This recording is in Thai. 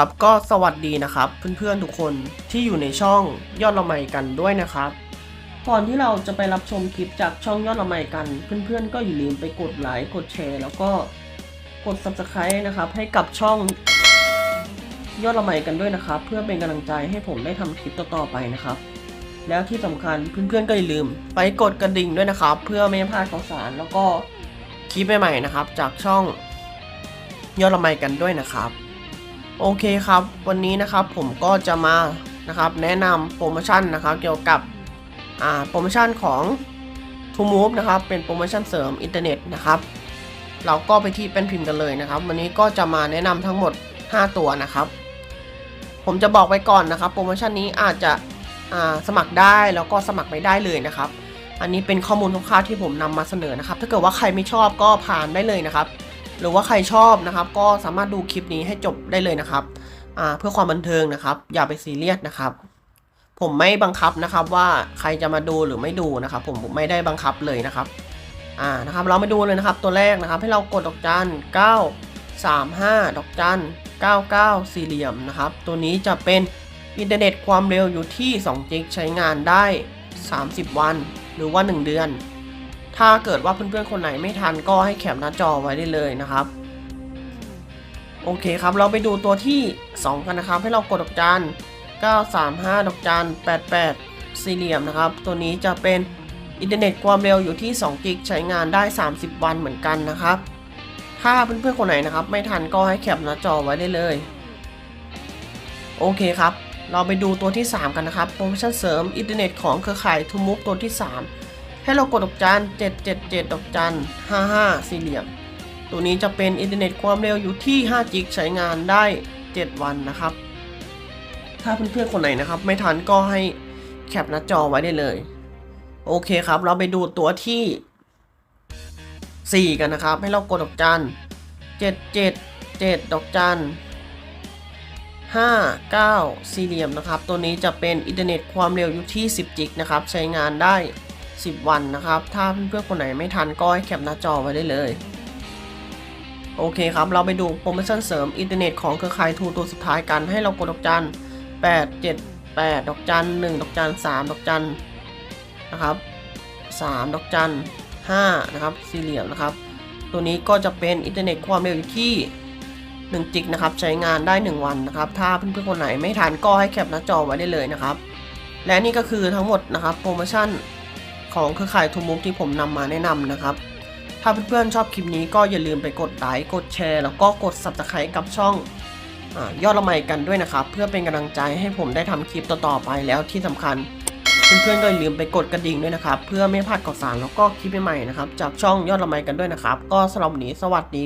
ครับก็สวัสดีนะครับเพื่อนๆทุกคนที่อยู่ในช่องยอดละไมกันด้วยนะครับก่อนที่เราจะไปรับชมคลิปจากช่องยอดละไมกันเพื่อนๆ ก็อย่าลืมไปกดไลค์กดแชร์ แล้วก็กด subscribe นะครับให้กับช่องยอดละไมกันด้วยนะครับ เพื่อเป็นกำลังใจให้ผมได้ทำคลิปต่อๆไปนะครับ แล้วที่สำคัญเพื่อนๆก็อย่าลืม ไปกดกระดิ่งด้วยนะครับ เพื่อไม่พลาดข่าวสารแล้วก็คลิปใหม่ๆนะครับ จากช่องยอดละไมกันด้วยนะครับ โอเคครับ วันนี้นะครับผมก็จะมานะครับแนะนำโปรโมชั่นนะครับเกี่ยวกับอ่าโปรโมชั่นของ t o Move นะครับเป็นโปรโมชั่นเสริมอินเทอร์เน็ตนะครับเราก็ไปที่เป็นพิมพ์กันเลยนะครับ วันนี้ก็จะมาแนะนำทั้งหมด 5 ตัวนะครับ ผมจะบอกไว้ก่อนนะครับ โปรโมชั่นนี้อาจจะอ่าสมัครได้แล้วก็สมัครไม่ได้เลยนะครับ อันนี้เป็นข้อมูลคร่าวๆที่ผมนำมาเสนอนะครับ ถ้าเกิดว่าใครไม่ชอบก็ผ่านได้เลยนะครับ หรือว่าใครชอบนะครับ ก็สามารถดูคลิปนี้ให้จบได้เลยนะครับเพื่อความบันเทิงนะครับ อย่าไปซีเรียสนะครับ ผมไม่บังคับนะครับว่าใครจะมาดูหรือไม่ดูนะครับ ผมผมไม่ได้บังคับเลยนะครับอ่านะครับ เรามาดูเลยนะครับ ตัวแรกนะครับ ให้เรากดดอกจัน 9 3 5 ดอกจัน 99 สี่เหลี่ยมนะครับ ตัวนี้จะเป็นอินเทอร์เน็ตความเร็วอยู่ที่2จิกใช้งานได้ 30 วันหรือว่า 1 เดือน ถ้าเกิดว่าเพื่อนๆคนไหนไม่ทันก็ให้แคปหน้าจอไว้ได้เลยนะครับ โอเคครับเราไปดูตัวที่ 2 กันนะครับ ให้เรากดดอกจัน 935 ดอกจัน 88 สี่เหลี่ยมนะครับ ตัวนี้จะเป็นอินเทอร์เน็ตความเร็วอยู่ที่2กิกใช้งานได้ 30 วันเหมือนกันนะครับ ถ้าเพื่อนๆคนไหนนะครับ ไม่ทันก็ให้แคปหน้าจอไว้ได้เลย โอเคครับ เราไปดูตัวที่ 3 กันนะครับโปรโมชั่นเสริมอินเทอร์เน็ตของเครือข่ายทูมุกตัวที่ 3 ให้เรากดดอกจัน777 ดอกจัน 55 สี่เหลี่ยม ตัวนี้จะเป็นอินเทอร์เน็ตความเร็วอยู่ที่5จิกใช้งานได้ 7 วันนะครับ ถ้าเพื่อนๆคนไหนนะครับ ไม่ทันก็ให้แคปหน้าจอไว้ได้เลย โอเคครับ เราไปดูตัวที่ 4 กันนะครับ ให้เรากดดอกจัน777 ดอกจัน59 สี่เหลี่ยมนะครับ ตัวนี้จะเป็นอินเทอร์เน็ตความเร็วอยู่ที่ 10 จิกนะครับ ใช้งานได้ 10 วันนะครับ ถ้าเพื่อนๆคนไหนไม่ทันก็ให้แคปหน้าจอไว้ได้เลย โอเคครับ เราไปดูโปรโมชั่นเสริมอินเทอร์เน็ตของเครือข่ายทูตัวสุดท้ายกัน ให้เรากดดอกจัน 8 7 8 ดอกจัน 1 ดอกจัน 3 ดอกจันนะครับ 3 ดอกจัน 5 นะครับ สี่เหลี่ยมนะครับ ตัวนี้ก็จะเป็นอินเทอร์เน็ตความเร็วอยู่ที่1จิกนะครับใช้งานได้ 1 วันนะครับ ถ้าเพื่อนๆคนไหนไม่ทันก็ให้แคปหน้าจอไว้ได้เลยนะครับ และนี่ก็คือทั้งหมดนะครับโปรโมชั่น ของเครือข่ายทูมุกที่ผมนำมาแนะนำนะครับ ถ้าเพื่อนๆชอบคลิปนี้ก็อย่าลืมไปกดไลค์กดแชร์ แล้วก็กด subscribe กับช่องอยอดละไมกันด้วยนะครับ เพื่อเป็นกำลังใจให้ผมได้ทำคลิปต่อๆไปแล้วที่สำคัญเพื่อนๆก็อย่าลืมไปกดกระดิ่งด้วยนะครับ เพื่อไม่พลาดข่าวสารแล้วก็คลิปใหม่ๆนะครับจากช่องยอดละไมกันด้วยนะครับ ก็สำหรับวันนี้สวัสดี